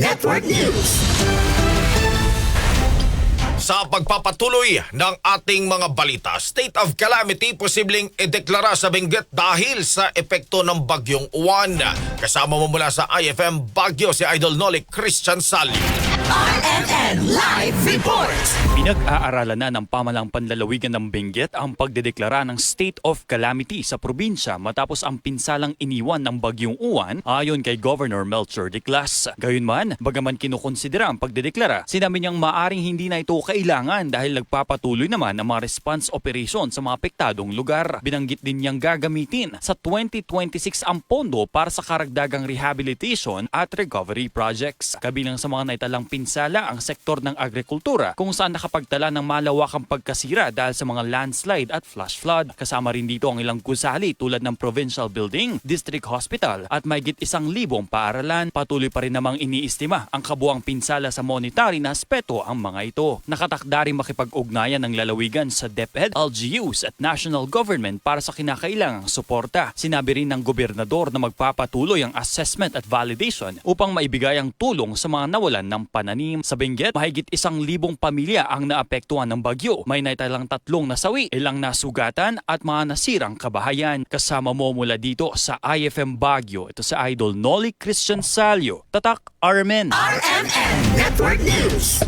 Network News. Sa pagpapatuloy ng ating mga balita, state of calamity posibleng ideklara sa Benguet dahil sa epekto ng bagyong Uwan. Kasama mo mula sa IFM Bagyo si Idol Noli Christian Sally. RMN Live Report. Pinag-aaralan na ng pamalang panlalawigan ng Benguet ang pagdedeklara ng state of calamity sa probinsya matapos ang pinsalang iniwan ng bagyong uwan ayon kay Governor Melchor Diclas. Gayunman, bagaman kinukonsidera ang pagdedeklara, sinabi niyang maaring hindi na ito kailangan dahil nagpapatuloy naman ang mga response operation sa mga apektadong lugar. Binanggit din niyang gagamitin sa 2026 ang pondo para sa karagdagang rehabilitation at recovery projects. Kabilang sa mga naitalang pinsala ang sektor ng agrikultura kung saan nakapagtala ng malawakang pagkasira dahil sa mga landslide at flash flood. Kasama rin dito ang ilang gusali tulad ng Provincial Building, District Hospital at mayigit isang libong paaralan. Patuloy pa rin namang iniistima ang kabuang pinsala sa monetary na aspeto ang mga ito. Nakatakda rin makipag-ugnayan ng lalawigan sa DepEd, LGUs at national government para sa kinakailangang suporta. Sinabi rin ng gobernador na magpapatuloy ang assessment at validation upang maibigay ang tulong sa mga nawalan ng pananim. Sa Benguet, mahigit isang libong pamilya ang naapektuhan ng bagyo. May naitalang tatlong nasawi, ilang nasugatan at mga nasirang kabahayan. Kasama mo mula dito sa IFM Baguio. Ito sa Idol Noli Christian Salio. Tatak Armen. RMN Network News.